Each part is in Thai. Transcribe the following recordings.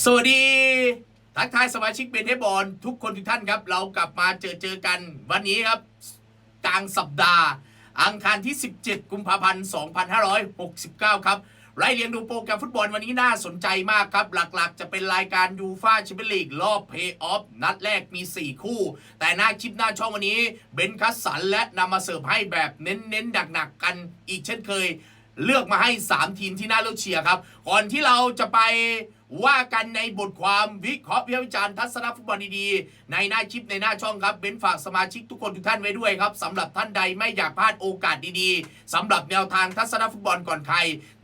สวัสดี ทักทายสมาชิกเป็นเทบอลทุกคนทุกท่านครับ เรากลับมาเจอเจอกัน วันนี้ครับกลางสัปดาห์ อังคารที่ 17 กุมภาพันธ์ 2569 ครับไล่เรียงดูโปรแกรมฟุตบอลวันนี้น่าสนใจมากครับ หลักๆ จะเป็นรายการยูฟาแชมเปี้ยนลีกรอบเพย์ออฟนัดแรกมี 4 คู่ แต่หน้าคลิปหน้าช่องวันนี้เบนคัสสันและนำมาเสิร์ฟให้แบบเน้นๆหนักๆกันอีกเช่นเคย เลือกมาให้ 3 ทีมที่น่าเลือกเชียร์ครับ ก่อนที่เราจะไป ว่ากันในบทความวิเคราะห์วิพากษ์วิจารณ์ทัศนฟุตบอลดีๆในหน้าคลิปในหน้าช่องครับเบนฝากสมาชิกทุกคนทุกท่านไว้ด้วยครับสำหรับท่านใดไม่อยากพลาดโอกาสดีๆสำหรับแนวทางทัศนฟุตบอลก่อนใคร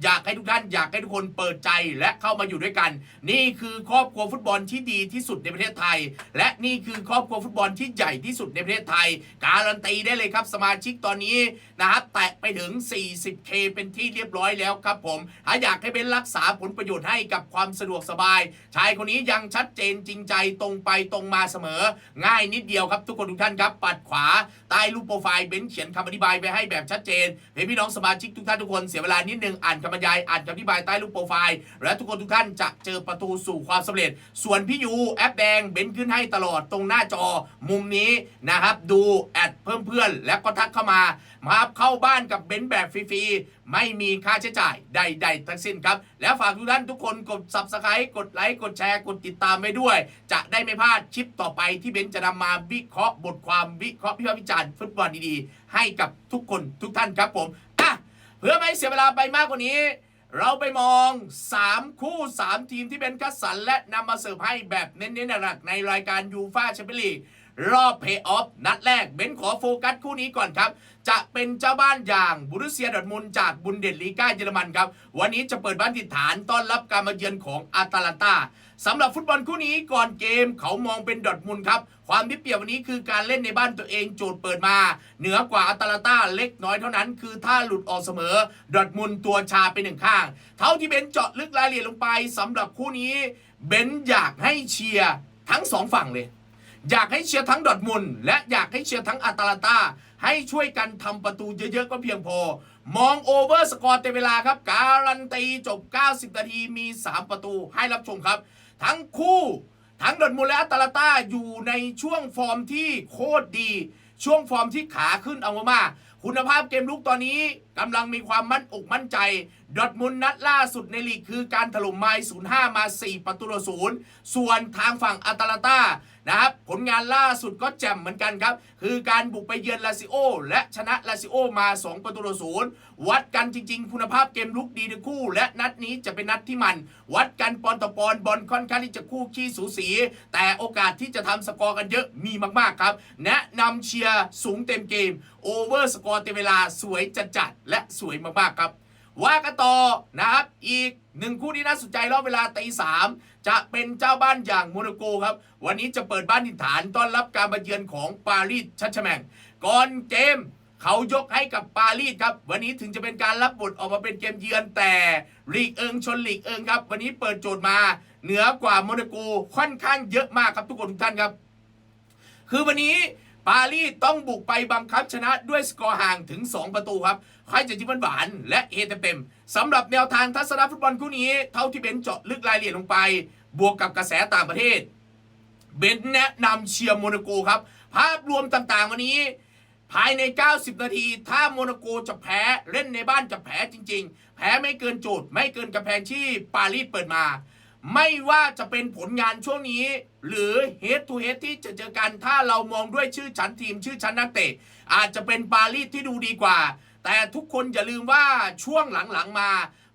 อยากให้ทุกท่านอยากให้ทุกคนเปิดใจและเข้ามาอยู่ด้วยกัน นี่คือครอบครัวฟุตบอลที่ดีที่สุดในประเทศไทย และนี่คือครอบครัวฟุตบอลที่ใหญ่ที่สุดในประเทศไทย การันตีได้เลยครับสมาชิกตอนนี้นะครับแตะไปถึง 40k เป็นที่เรียบร้อยแล้วครับผมถ้าอยากให้เป็นรักษาผลประโยชน์ให้กับความสะดวกสบาย ชายคนนี้ยังชัดเจนจริงใจตรงไปตรงมาเสมอ ง่ายนิดเดียวครับทุกคนทุกท่านครับ ปัดขวาใต้รูปโปรไฟล์เบนซ์เขียนคำอธิบายไปให้แบบชัดเจนให้พี่น้องสมาชิกทุกท่านทุกคนเสียเวลานิดนึงอ่านคำบรรยายอ่านคำอธิบายใต้รูปโปรไฟล์และทุกคนทุกท่านจะเจอประตูสู่ความสำเร็จ ส่วนพี่ยูแอปแดงเบนซ์ขึ้นให้ตลอดตรงหน้าจอมุมนี้นะครับดูแอดเพิ่มเพื่อนแล้วก็ทักเข้ามามาเข้าบ้านกับเบนซ์แบบฟรีๆไม่มีค่าใช้จ่ายใด ๆ ทั้งสิ้นครับ แล้วฝากทุกท่านทุกคนกด subscribe กดไลค์กดแชร์กดติดตามไปด้วย จะได้ไม่พลาดชิปต่อไปที่เบนจะนำมาวิเคราะห์บทความวิเคราะห์พิพากษ์วิจารณ์ฟุตบอลดีๆ ให้กับทุกคนทุกท่านครับผมอะเพื่อไม่เสียเวลาไปมากกว่านี้ เราไปมอง 3 คู่ 3 ทีมที่เป็นคัดสรรและนำมาเสิร์ฟให้แบบเน้นๆหนักๆในรายการยูฟาแชมเปี้ยนลีก รอบเพย์ออฟนัดแรกเบนขอโฟกัสคู่นี้ก่อนครับ จะเป็นเจ้าบ้านอย่างบุรุเซียดอทมุนจากบุนเดสลีกาเยอรมันครับ วันนี้จะเปิดบ้านติดฐานต้อนรับการมาเยือนของอาตาลันตาสำหรับฟุตบอลคู่นี้ก่อนเกมเขามองเป็นดอทมุนครับความที่เปรียบวันนี้คือการเล่นในบ้านตัวเองโจทย์เปิดมา เหนือกว่าอาตาลันตาเล็กน้อยเท่านั้น คือถ้าหลุดออกเสมอ ดอทมุนตัวชาไปหนึ่งข้าง เท่าที่เบนเจาะลึกรายละเอียดลงไปสำหรับคู่นี้ เบนอยากให้เชียร์ทั้งสองฝั่งเลย อยากให้เชียร์ทั้งดอทมุนและอยากให้เชียร์ทั้งอัตาลันตาให้ช่วยกันทำประตูเยอะๆก็เพียงพอ มองโอเวอร์สกอร์เต็มเวลาครับ การันตีจบ 90 นาทีมี 3 ประตูให้รับชมครับ ทั้งคู่ทั้งดอทมุนและอัตาลันตาอยู่ในช่วงฟอร์มที่โคตรดี ช่วงฟอร์มที่ขาขึ้นเอามากคุณภาพเกมลุกตอนนี้กำลังมีความมั่นอกมั่นใจ ดอทมุนนัดล่าสุดในลีกคือการถล่มไมล์05 มา 4 ประตูต่อศูนย์ส่วนทางฝั่งอาตาลันตานะครับผลงานล่าสุดก็แจ่มเหมือนกันครับ คือการบุกไปเยือนลาซิโอ และชนะลาซิโอมา 2 ประตูต่อศูนย์วัดกันจริง ๆ คุณภาพเกมลุกดีทั้งคู่ และนัดนี้จะเป็นนัดที่มัน วัดกันปอนต่อปอนบอลค่อนข้างที่จะคู่ขี้สูสี แต่โอกาสที่จะทำสกอร์กันเยอะมีมากๆครับ แนะนำเชียร์สูงเต็มเกมโอเวอร์สกอร์เต็มเวลาสวยจัดๆและสวยมากๆครับ ว่ากันต่อนะครับ อีกหนึ่งคู่ที่น่าสนใจรอบเวลาตีสามจะเป็นเจ้าบ้านอย่างโมนาโกครับ วันนี้จะเปิดบ้านถิ่นฐานต้อนรับการมาเยือนของปารีสชัชแมงก่อนเกมเขายกให้กับปารีสครับ วันนี้ถึงจะเป็นการรับบทออกมาเป็นเกมเยือนแต่ลีกเอิงชนลีกเอิงครับ วันนี้เปิดโจทย์มาเหนือกว่าโมนาโกค่อนข้างเยอะมากครับทุกคนทุกท่านครับ คือวันนี้ ปารีสต้องบุกไปบังคับชนะด้วยสกอร์ห่างถึง 2 ประตูครับ ใครจะจิ้มหวานและเฮเต็มสำหรับแนวทางทัศนฟุตบอลคู่นี้ เท่าที่เบนเจาะลึกรายละเอียดลงไป บวกกับกระแสต่างประเทศ เบนแนะนำเชียร์โมนาโกครับ ภาพรวมต่างๆ วันนี้ ภายใน 90 นาที ถ้าโมนาโกจะแพ้เล่นในบ้านจะแพ้จริง ๆ แพ้ไม่เกินโจทย์ไม่เกินกำแพงที่ปารีสเปิดมา ไม่ว่าจะเป็นผลงานช่วงนี้ หรือ head to head ที่จะเจอกันถ้าเรามองด้วยชื่อชั้นทีมชื่อชั้นนักเตะ อาจจะเป็นปารีสที่ดูดีกว่า แต่ทุกคนอย่าลืมว่าช่วงหลังๆมา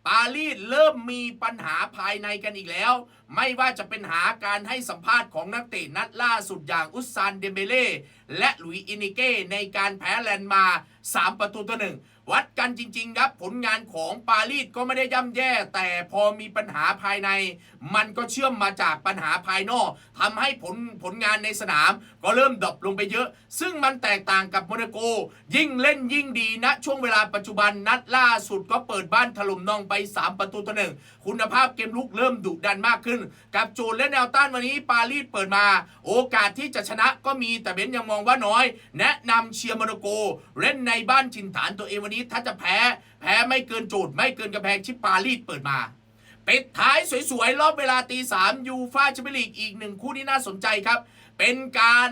ปารีสเริ่มมีปัญหาภายในกันอีกแล้ว ไม่ว่าจะเป็นหาการให้สัมภาษณ์ของนักเตะนัดล่าสุดอย่างอุสซานเดมเบเล่และหลุยอินิเก้ในการแพ้แลนด์มา 3 ประตูต่อหนึ่งวัดกันจริง ๆ ครับ ผลงานของปารีสก็ไม่ได้ย่ำแย่ แต่พอมีปัญหาภายใน มันก็เชื่อมมาจากปัญหาภายนอกทำให้ผลผลงานในสนามก็เริ่มดรอปลงไปเยอะ ซึ่งมันแตกต่างกับโมนาโก ยิ่งเล่นยิ่งดีณช่วงเวลาปัจจุบันนัดล่าสุดก็เปิดบ้านถล่มนองไป 3 ประตูต่อหนึ่งคุณภาพเกมลุกเริ่มดุดันมากขึ้น กับโจทย์และแนวต้านวันนี้ปารีสเปิดมา โอกาสที่จะชนะก็มีแต่เบนยังมองว่าน้อย แนะนำเชียร์โนโก เล่นในบ้านถิ่นฐานตัวเองวันนี้ ถ้าจะแพ้ แพ้ไม่เกินโจทย์ไม่เกินกระแพงชิปปารีสเปิดมาปิดท้ายสวยๆ รอบเวลาตีสามยูฟาแชมเปี้ยนลีกอีกหนึ่งคู่ที่น่าสนใจครับ เป็นการ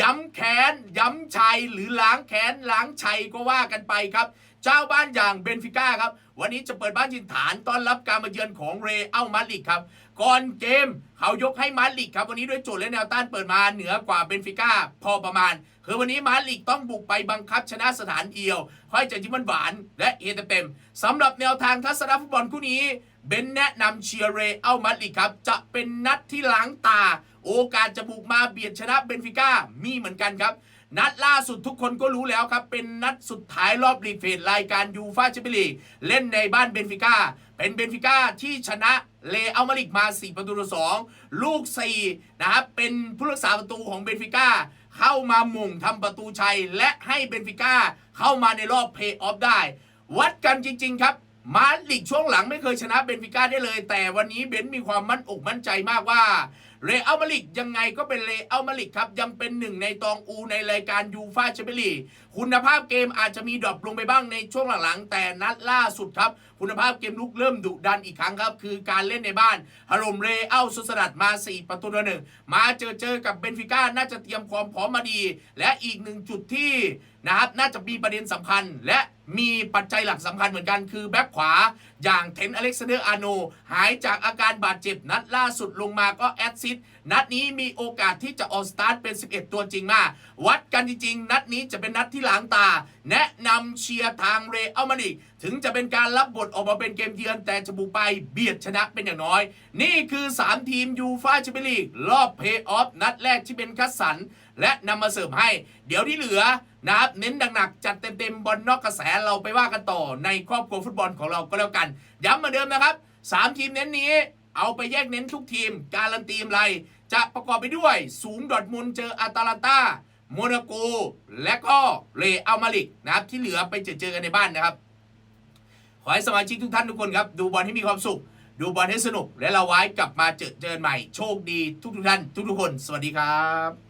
ย้ำแค้น ย้ำชัยหรือล้างแค้น ล้างชัยก็ว่ากันไปครับ เจ้าบ้านอย่างเบนฟิก้าครับ วันนี้จะเปิดบ้านจินฐานต้อนรับการมาเยือนของเรอัลมาดริดครับ ก่อนเกมเขายกให้มาริดครับวันนี้ด้วยโจทย์และแนวต้านเปิดมาเหนือกว่าเบนฟิก้าพอประมาณ คือวันนี้มาริดต้องบุกไปบังคับชนะสถานเดียวค่อยจะยิ้มหวานและเฮเต็มสำหรับแนวทางทัศนฟุตบอลคู่นี้เบนแนะนำเชียร์เรอัลมาริดครับ จะเป็นนัดที่ล้างตา โอกาสจะบุกมาเบียดชนะเบนฟิก้ามีเหมือนกันครับนัดล่าสุดทุกคนก็รู้แล้วครับ เป็นนัดสุดท้ายรอบลีกเฟสรายการยูฟาแชมเปี้ยนลีกเล่นในบ้านเบนฟิก้า เป็นเบนฟิก้าที่ชนะเลอัลมาริกมา 4 ประตูต่อ2ลูก 4 นะครับ เป็นผู้รักษาประตูของเบนฟิก้าเข้ามาหม่งทำประตูชัย และให้เบนฟิก้าเข้ามาในรอบเพย์ออฟได้ วัดกันจริง ๆ ครับ มาดริกช่วงหลังไม่เคยชนะเบนฟิก้าได้เลย แต่วันนี้เบนซ์มีความมั่นอกมั่นใจมากว่า เรอัลมาริดยังไงก็เป็นเรอัลมาริดครับ ยังเป็นหนึ่งในตองอูในรายการยูฟาแชมเปี้ยนลีกคุณภาพเกมอาจจะมีดรอปลงไปบ้างในช่วงหลังๆ แต่นัดล่าสุดครับ คุณภาพเกมลุกเริ่มดุดันอีกครั้งครับ คือการเล่นในบ้านฮารมเรอัลสุดสดัดมา 4 ประตูต่อหนึ่งมาเจอเจอกับเบนฟิก้าน่าจะเตรียมความพร้อมมาดี และอีกหนึ่งจุดที่นะครับน่าจะมีประเด็นสำคัญและมีปัจจัยหลักสำคัญเหมือนกันคือแบ็คขวาอย่างเทนอเล็กซานเดอร์อาโน หายจากอาการบาดเจ็บนัดล่าสุดลงมาก็แอดซิดนัดนี้มีโอกาสที่จะออกสตาร์ทเป็น 11 ตัวจริงมากวัดกันจริงๆ นัดนี้จะเป็นนัดที่หลางตา แนะนำเชียร์ทางเรอัลมาดริดถึงจะเป็นการรับบทออกมาเป็นเกมเยือนแต่จะบุกไปเบียดชนะเป็นอย่างน้อย นี่คือ 3 ทีมยูฟาแชมเปี้ยนลีกรอบเพย์ออฟนัดแรกที่เป็นคัดสรรและนำมาเสิร์ฟให้ เดี๋ยวที่เหลือนะครับเน้นหนักๆจัดเต็มๆบอลนอกกระแสเราไปว่ากันต่อในครอบครัวฟุตบอลของเราก็แล้วกัน ย้ำเหมือนเดิมนะครับ 3 ทีมเน้นนี้ เอาไปแยกเน้นทุกทีม การันตีมไรจะประกอบไปด้วย สูงดอร์ทมุนเจออาตาลันตาโมนาโก และก็เรอัลมาลิกนะครับที่เหลือไปเจอเจอกันในบ้านนะครับ ขอให้สมาชิกทุกท่านทุกคนครับ ดูบอลให้มีความสุข ดูบอลให้สนุก และเราไว้กลับมาเจอเจอกันใหม่ โชคดีทุกทุกท่าน ทุกทุกคน สวัสดีครับ